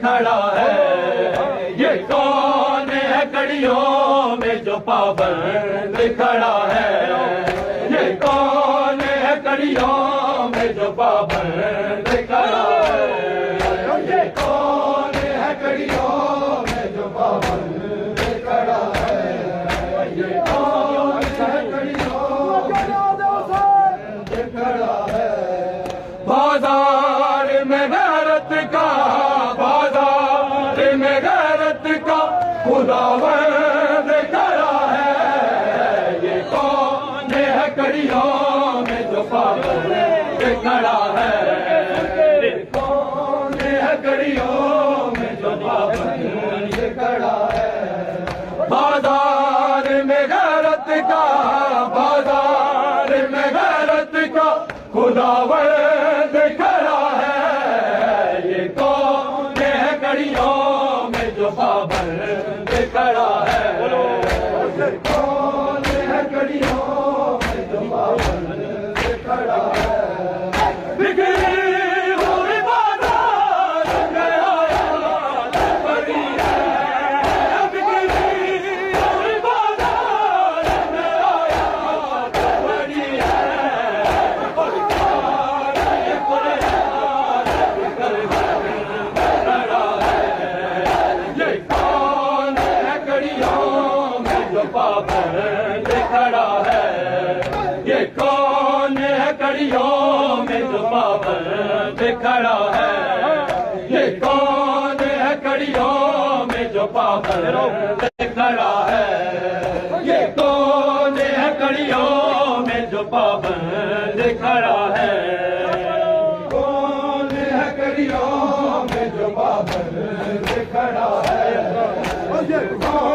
کھڑا ہے یہ کون ہے کڑیوں میں جو پابند کھڑا ہے یہ کون ہے کڑیوں میں جو پابند کھڑا ہے۔ بازار میں غیرت کا، بازار میں غیرت کا خدا بند کھڑا ہے۔ یہ کون ہے کڑیوں میں جو پابند کھڑا ہے؟ کون ہے کڑیوں میں جو پابند کھڑا ہے؟ بازار میں غیرت کا خدا کھڑا ہے یہ کون ہے کڑیوں میں جو پابند کھڑا ہے۔ کون ہے کڑیوں میں جو پابند پابند کھڑا ہے۔ یہ کون ہے کڑیوں میں جو پابند کھڑا ہے؟ یہ کون ہے کڑیوں میں جو پابند کھڑا ہے؟ یہ کون ہے کڑیوں میں جو پابند کھڑا ہے؟ کون ہے کڑیوں